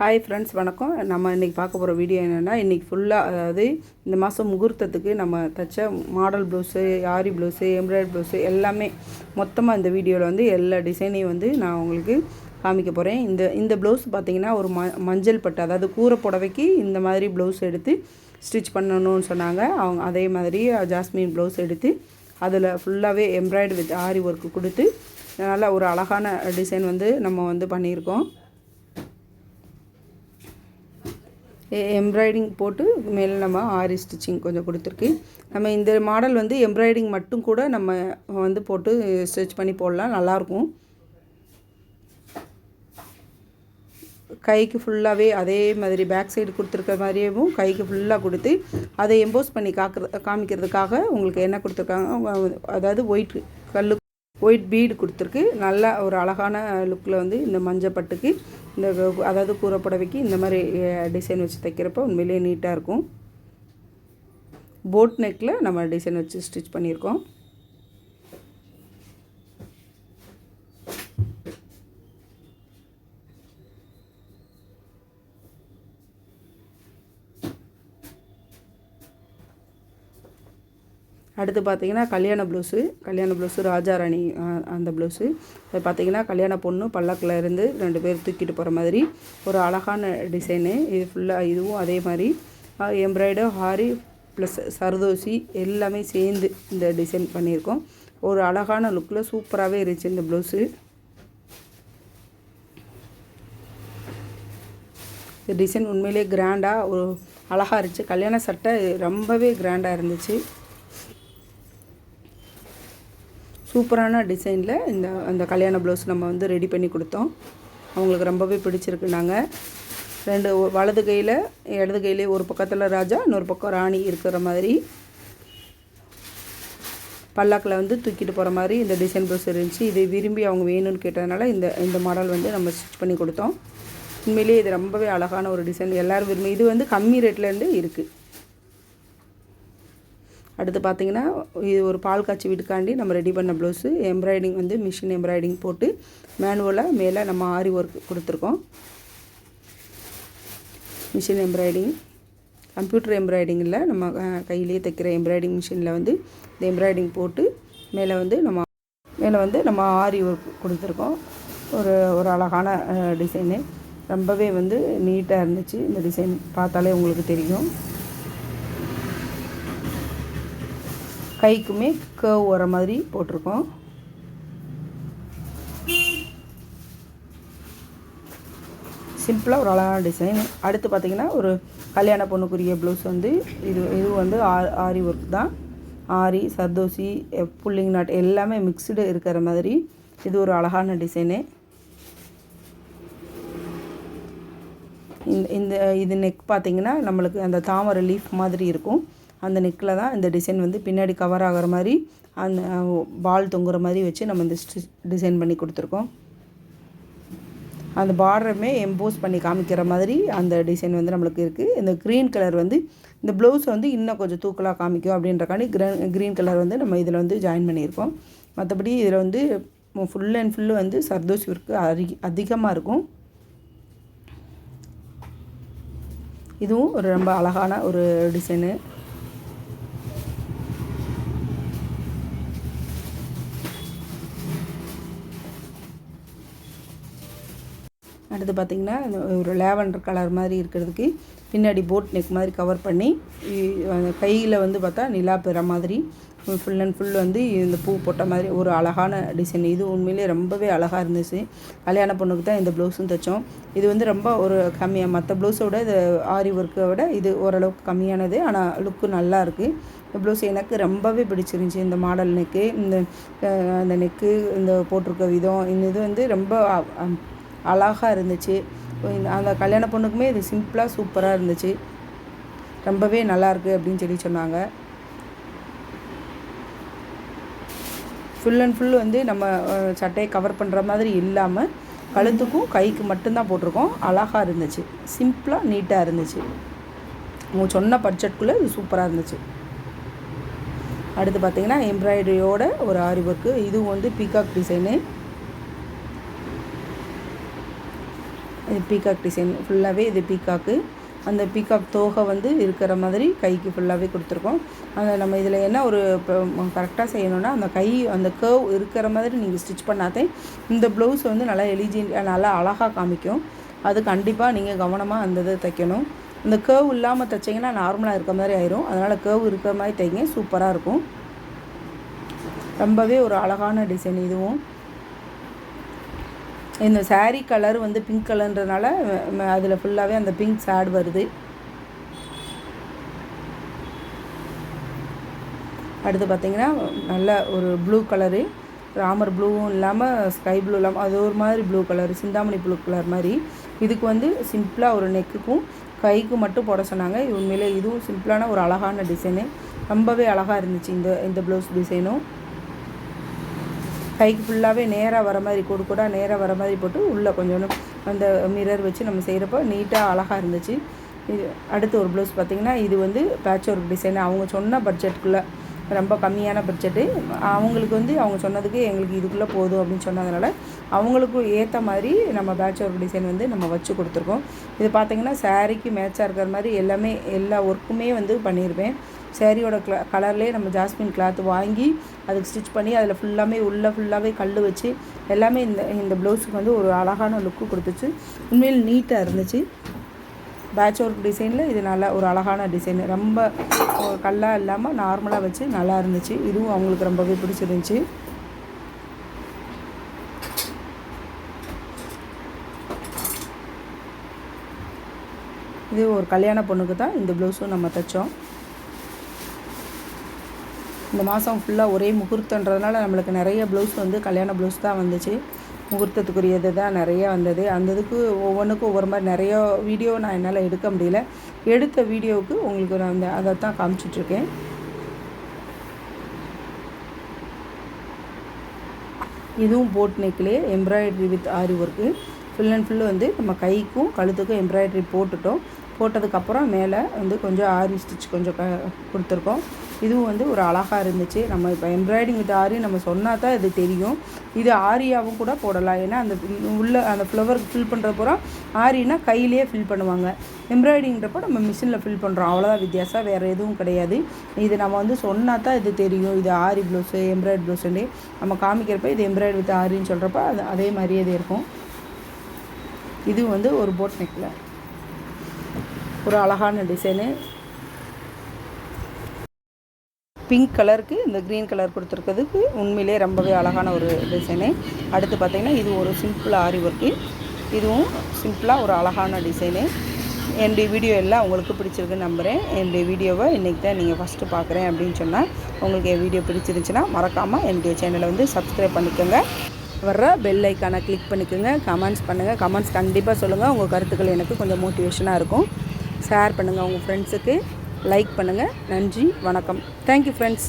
Hi friends வணக்கம். நம்ம இன்றைக்கி பார்க்க போகிற வீடியோ என்னென்னா இன்றைக்கி ஃபுல்லாக அதாவது இந்த மாதம் முகூர்த்தத்துக்கு நம்ம தைச்ச model blouse aari blouse embroidery blouse எல்லாமே மொத்தமாக இந்த வீடியோவில் வந்து எல்லா டிசைனையும் வந்து நான் உங்களுக்கு காமிக்க போகிறேன் இந்த இந்த ப்ளவுஸ் பார்த்தீங்கன்னா ஒரு ம மஞ்சள் பட்டு அதாவது கூரை புடவைக்கு இந்த மாதிரி ப்ளவுஸ் எடுத்து ஸ்டிச் பண்ணணும்னு சொன்னாங்க. அவங்க அதே மாதிரி ஜாஸ்மின் ப்ளவுஸ் எடுத்து அதில் ஃபுல்லாகவே எம்ப்ராய்டரி வித் ஆரி ஒர்க்கு கொடுத்து நல்ல ஒரு அழகான டிசைன் வந்து நம்ம வந்து பண்ணியிருக்கோம். எம்ப்ராய்டிங் போட்டு மேலே நம்ம ஆரி ஸ்டிச்சிங் கொஞ்சம் கொடுத்துருக்கு. நம்ம இந்த மாடல் வந்து எம்ப்ராய்டிங் மட்டும் கூட நம்ம வந்து போட்டு ஸ்டிச் பண்ணி போடலாம். நல்லாயிருக்கும். கைக்கு ஃபுல்லாகவே அதே மாதிரி பேக் சைடு கொடுத்துருக்க மாதிரியேவும் கைக்கு ஃபுல்லாக கொடுத்து அதை எம்போஸ் பண்ணி காக்கிற காமிக்கிறதுக்காக உங்களுக்கு என்ன கொடுத்துருக்காங்க? அதாவது ஒயிட் கல் ஒயிட் பீடு கொடுத்துருக்கு. நல்ல ஒரு அழகான லுக்கில் வந்து இந்த மஞ்சள் பட்டுக்கு இந்த அதாவது கூரை புடவைக்கு இந்த மாதிரி டிசைன் வச்சு தைக்கிறப்போ உண்மையிலேயே நீட்டாக இருக்கும். போட் நெக்கில் நம்ம டிசைன் வச்சு ஸ்டிச் பண்ணியிருக்கோம். அடுத்து பார்த்தீங்கன்னா கல்யாண ப்ளவுஸு கல்யாண ப்ளவுஸு ராஜாராணி அந்த ப்ளவுஸு அது பார்த்தீங்கன்னா கல்யாண பொண்ணு பல்லக்கில் இருந்து ரெண்டு பேர் தூக்கிட்டு போகிற மாதிரி. ஒரு அழகான டிசைனு இது ஃபுல்லாக இதுவும் அதே மாதிரி. எம்ப்ராய்டு ஹாரி ப்ளஸ் சர்தோசி எல்லாமே சேர்ந்து இந்த டிசைன் பண்ணியிருக்கோம். ஒரு அழகான லுக்கில் சூப்பராகவே இருந்துச்சு இந்த ப்ளவுஸு டிசைன் உண்மையிலே கிராண்டாக ஒரு அழகாக இருந்துச்சு. கல்யாண சட்டை ரொம்பவே கிராண்டாக இருந்துச்சு. சூப்பரான டிசைனில் இந்த அந்த கல்யாண ப்ளவுஸ் நம்ம வந்து ரெடி பண்ணி கொடுத்தோம். அவங்களுக்கு ரொம்பவே பிடிச்சிருக்கு நாங்கள் ரெண்டு வலது கையில் இடது கையிலே ஒரு பக்கத்தில் ராஜா இன்னொரு பக்கம் ராணி இருக்கிற மாதிரி. பல்லாக்கில் வந்து தூக்கிட்டு போகிற மாதிரி இந்த டிசைன் ப்ளவுஸ் இருந்துச்சு. இதை விரும்பி அவங்க வேணும்னு கேட்டதுனால இந்த இந்த மாடல் வந்து நம்ம ஸ்டிச் பண்ணி கொடுத்தோம். உண்மையிலேயே இது ரொம்பவே அழகான ஒரு டிசைன் எல்லோரும் விரும்பி இது வந்து கம்மி ரேட்லேருந்து இருக்குது அடுத்து பார்த்திங்கன்னா இது ஒரு பால் காய்ச்சி வீட்டுக்காண்டி நம்ம ரெடி பண்ண ப்ளவுஸு எம்ப்ராய்டிங் வந்து மிஷின் எம்ப்ராய்டிங் போட்டு மேனுவலாக மேலே நம்ம ஆரி ஒர்க் கொடுத்துருக்கோம். மிஷின் எம்ப்ராய்டிங் கம்ப்யூட்டர் எம்ப்ராய்டிங்கில் நம்ம கையிலேயே தைக்கிற எம்ப்ராய்டிங் மிஷினில் வந்து இந்த எம்ப்ராய்டிங் போட்டு மேலே வந்து நம்ம மேலே வந்து நம்ம ஆரி ஒர்க் கொடுத்துருக்கோம். ஒரு ஒரு அழகான டிசைனு ரொம்பவே வந்து நீட்டாக இருந்துச்சு. இந்த டிசைன் பார்த்தாலே உங்களுக்கு தெரியும். கைக்குமே கேவ் வர மாதிரி போட்டிருக்கோம். சிம்பிளாக ஒரு அழகான டிசைன். அடுத்து பார்த்திங்கன்னா ஒரு கல்யாண பொண்ணுக்குரிய ப்ளவுஸ் வந்து இது இது வந்து ஆரி ஒர்க் தான். ஆரி சர்தோசி புல்லிங் நாட் எல்லாமே மிக்ஸ்டு இருக்கிற மாதிரி இது ஒரு அழகான டிசைனு இந்த இந்த இது நெக் பார்த்திங்கன்னா நம்மளுக்கு அந்த தாமரை லீஃப் மாதிரி இருக்கும். அந்த நெக்கில் தான் இந்த டிசைன் வந்து பின்னாடி கவர் ஆகிற மாதிரி அந்த பால் தொங்குற மாதிரி வச்சு நம்ம இந்த டிசைன் பண்ணி கொடுத்துருக்கோம். அந்த பார்டருமே எம்போஸ் பண்ணி காமிக்கிற மாதிரி அந்த டிசைன் வந்து நம்மளுக்கு இருக்குது இந்த க்ரீன் கலர் வந்து இந்த ப்ளவுஸ் வந்து இன்னும் கொஞ்சம் தூக்கலாக காமிக்கும் அப்படின்றக்காண்டி க்ரீன் க்ரீன் கலர் வந்து நம்ம இதில் வந்து ஜாயின் பண்ணியிருக்கோம். மற்றபடி இதில் வந்து ஃபுல் அண்ட் ஃபுல்லு வந்து சர்தோஷ் ஒர்க்கு அதி அதிகமாக இருக்கும். இதுவும் ஒரு ரொம்ப அழகான ஒரு டிசைனு அடுத்து பார்த்திங்கன்னா ஒரு லேவண்டர் கலர் மாதிரி இருக்கிறதுக்கு பின்னாடி போட் நெக் மாதிரி கவர் பண்ணி கையில் வந்து பார்த்தா நிலா பெற மாதிரி ஃபுல் அண்ட் ஃபுல் வந்து இந்த பூ போட்ட மாதிரி ஒரு அழகான டிசைன் இது உண்மையிலே ரொம்பவே அழகாக இருந்துச்சு. கல்யாண பொண்ணுக்கு தான் இந்த ப்ளவுஸும் தைச்சோம். இது வந்து ரொம்ப ஒரு கம்மியாக மற்ற ப்ளவுஸோட இது ஆரி ஒர்க்கை விட இது ஓரளவுக்கு கம்மியானது. ஆனால் லுக்கு நல்லா இருக்குது இந்த ப்ளவுஸ் எனக்கு ரொம்பவே பிடிச்சிருந்துச்சி. இந்த மாடல் நெக்கு இந்த அந்த நெக்கு இந்த போட்டிருக்க விதம் இந்த இது வந்து ரொம்ப அழகாக இருந்துச்சு. அந்த கல்யாண பொண்ணுக்குமே இது சிம்பிளாக சூப்பராக இருந்துச்சு. ரொம்பவே நல்லாயிருக்கு அப்படின்னு சொல்லி சொன்னாங்க. ஃபுல் அண்ட் ஃபுல் வந்து நம்ம சட்டையை கவர் பண்ணுற மாதிரி இல்லாமல் கழுத்துக்கும் கைக்கு மட்டும்தான் போட்டிருக்கோம். அழகாக இருந்துச்சு. சிம்பிளாக நீட்டாக இருந்துச்சு. அவங்க சொன்ன பட்ஜெட்குள்ளே இது சூப்பராக இருந்துச்சு. அடுத்து பார்த்திங்கன்னா எம்ப்ராய்டரியோட ஒரு ஆரி ஒர்க்கு இதுவும் வந்து பீகாக் டிசைனு இது பீகாக் டிசைன் ஃபுல்லாகவே இது பீகாக்கு அந்த பீகாக் தோகை வந்து இருக்கிற மாதிரி கைக்கு ஃபுல்லாகவே கொடுத்துருக்கோம். அந்த நம்ம இதில் என்ன ஒரு கரெக்டாக செய்யணும்னா அந்த கை அந்த கேர்வ் இருக்கிற மாதிரி நீங்கள் ஸ்டிச் பண்ணாதே இந்த ப்ளவுஸ் வந்து நல்லா எலிஜி நல்லா அழகாக காமிக்கும். அது கண்டிப்பாக நீங்கள் கவனமாக அந்த இதை தைக்கணும். இந்த கேர்வ் இல்லாமல் தைச்சிங்கன்னா நார்மலாக இருக்க மாதிரி ஆயிரும். அதனால் கேர்வ் இருக்கிற மாதிரி தைங்க சூப்பராக இருக்கும். ரொம்பவே ஒரு அழகான டிசைன் இதுவும். இந்த சாரீ கலர் வந்து பிங்க் கலர்ன்றனால அதில் ஃபுல்லாகவே அந்த பிங்க் சேட் வருது. அடுத்து பார்த்தீங்கன்னா நல்ல ஒரு ப்ளூ கலரு ராமர் ப்ளூவும் இல்லாமல் ஸ்கை ப்ளூ இல்லாமல் அது ஒரு மாதிரி blue colour Chintamani blue colour மாதிரி. இதுக்கு வந்து சிம்பிளாக ஒரு நெக்குக்கும் கைக்கு மட்டும் போட சொன்னாங்க. உண்மையிலே இதுவும் சிம்பிளான ஒரு அழகான டிசைனு ரொம்பவே அழகாக இருந்துச்சு இந்த இந்த ப்ளவுஸ் டிசைனும் கைக்கு ஃபுல்லாகவே நேராக வர மாதிரி கூடு கூட நேராக வர மாதிரி போட்டு உள்ளே கொஞ்சம் அந்த மிரர் வச்சு நம்ம செய்கிறப்ப நீட்டாக அழகாக இருந்துச்சு. இது அடுத்து ஒரு ப்ளவுஸ் பார்த்திங்கன்னா இது வந்து பேட்ச் ஒர்க் டிசைன் அவங்க சொன்ன பட்ஜெட்டுக்குள்ளே ரொம்ப கம்மியான பட்ஜெட்டு அவங்களுக்கு வந்து அவங்க சொன்னதுக்கு எங்களுக்கு இதுக்குள்ளே போதும் அப்படின்னு சொன்னதுனால அவங்களுக்கு ஏற்ற மாதிரி நம்ம பேட்ச் ஒர்க் டிசைன் வந்து நம்ம வச்சு கொடுத்துருக்கோம். இது பார்த்திங்கன்னா சாரீக்கு மேட்சாக இருக்கிற மாதிரி எல்லாமே எல்லா ஒர்க்குமே வந்து பண்ணியிருப்பேன். சேரீயோட க்ள கலர்லேயே நம்ம ஜாஸ்மின் கிளாத் வாங்கி அதுக்கு ஸ்டிச் பண்ணி அதில் ஃபுல்லாமே உள்ளே ஃபுல்லாகவே கல் வச்சு எல்லாமே இந்த இந்த ப்ளவுஸுக்கு வந்து ஒரு அழகான லுக்கு கொடுத்துச்சு. உண்மையில் நீட்டாக இருந்துச்சு. பேட்ச் ஒர்க் டிசைனில் இது நல்லா ஒரு அழகான டிசைன் ரொம்ப கல்லாக இல்லாமல் நார்மலாக வச்சு நல்லா இருந்துச்சு. இதுவும் அவங்களுக்கு ரொம்பவே பிடிச்சிருந்துச்சி. இது ஒரு கல்யாண பொண்ணுக்கு தான் இந்த ப்ளவுஸும் நம்ம தைச்சோம். இந்த மாதம் ஃபுல்லாக ஒரே முகூர்த்தன்றதுனால நம்மளுக்கு நிறைய ப்ளவுஸ் வந்து கல்யாண ப்ளவுஸ் தான் வந்துச்சு. முகூர்த்தத்துக்குரியது தான் நிறைய வந்தது. அந்த இதுக்கு ஒவ்வொன்றுக்கும் ஒவ்வொரு மாதிரி நிறைய வீடியோ நான் என்னால் எடுக்க முடியல. எடுத்த வீடியோவுக்கு உங்களுக்கு நான் அந்த அதை தான் காமிச்சிட்ருக்கேன். இதுவும் boat நெக்லேயே embroidery with aari work full and full வந்து நம்ம கைக்கும் கழுத்துக்கும் எம்ப்ராய்டரி போட்டுட்டோம். போட்டதுக்கப்புறம் மேலே வந்து கொஞ்சம் ஆரி ஸ்டிச் கொஞ்சம் க கொடுத்துருக்கோம். இதுவும் வந்து ஒரு அழகாக இருந்துச்சு. நம்ம இப்போ எம்ப்ராய்டிங் வித் ஆரி நம்ம சொன்னால் தான் இது தெரியும். இது ஆரியாவும் கூட போடலாம். ஏன்னா அந்த உள்ள அந்த ஃப்ளவருக்கு ஃபில் பண்ணுறப்பறம் ஆரினா கையிலேயே ஃபில் பண்ணுவாங்க. எம்ப்ராய்டிங்கிறப்போ நம்ம மிஷினில் ஃபில் பண்ணுறோம் அவ்வளோதான் வித்தியாசம் வேறு எதுவும் கிடையாது. இது நம்ம வந்து சொன்னால் தான் இது தெரியும். இது ஆரி ப்ளவுஸு எம்ப்ராய்டு ப்ளவுஸுன்னு நம்ம காமிக்கிறப்ப இது எம்ப்ராய்டு வித் ஆரின்னு சொல்கிறப்ப அது அதே மாதிரியே இது இருக்கும். இது வந்து ஒரு போட் நெக்கில் ஒரு அழகான டிசைனு பிங்க் கலருக்கு இந்த க்ரீன் கலர் கொடுத்துருக்கிறதுக்கு உண்மையிலே ரொம்பவே அழகான ஒரு டிசைனு அடுத்து பார்த்திங்கன்னா இது ஒரு சிம்பிள் ஆரி ஒர்க்கு இதுவும் சிம்பிளாக ஒரு அழகான டிசைனு என்னுடைய வீடியோ எல்லாம் உங்களுக்கு பிடிச்சிருக்குன்னு நம்புகிறேன் என்னுடைய வீடியோவை இன்றைக்கி தான் நீங்கள் ஃபஸ்ட்டு பார்க்குறேன் அப்படின்னு சொன்னால் உங்களுக்கு என் வீடியோ பிடிச்சிருந்துச்சுன்னா மறக்காமல் என்னுடைய சேனலை வந்து சப்ஸ்கிரைப் பண்ணிக்கோங்க. வர்ற பெல் ஐக்கானை கிளிக் பண்ணிக்கோங்க. கமெண்ட்ஸ் பண்ணுங்கள் கமெண்ட்ஸ் கண்டிப்பாக சொல்லுங்கள் உங்கள் கருத்துக்கள் எனக்கு கொஞ்சம் மோட்டிவேஷனாக இருக்கும். ஷேர் பண்ணுங்கள் உங்கள் ஃப்ரெண்ட்ஸுக்கு லைக் பண்ணுங்கள் நன்றி வணக்கம். Thank you friends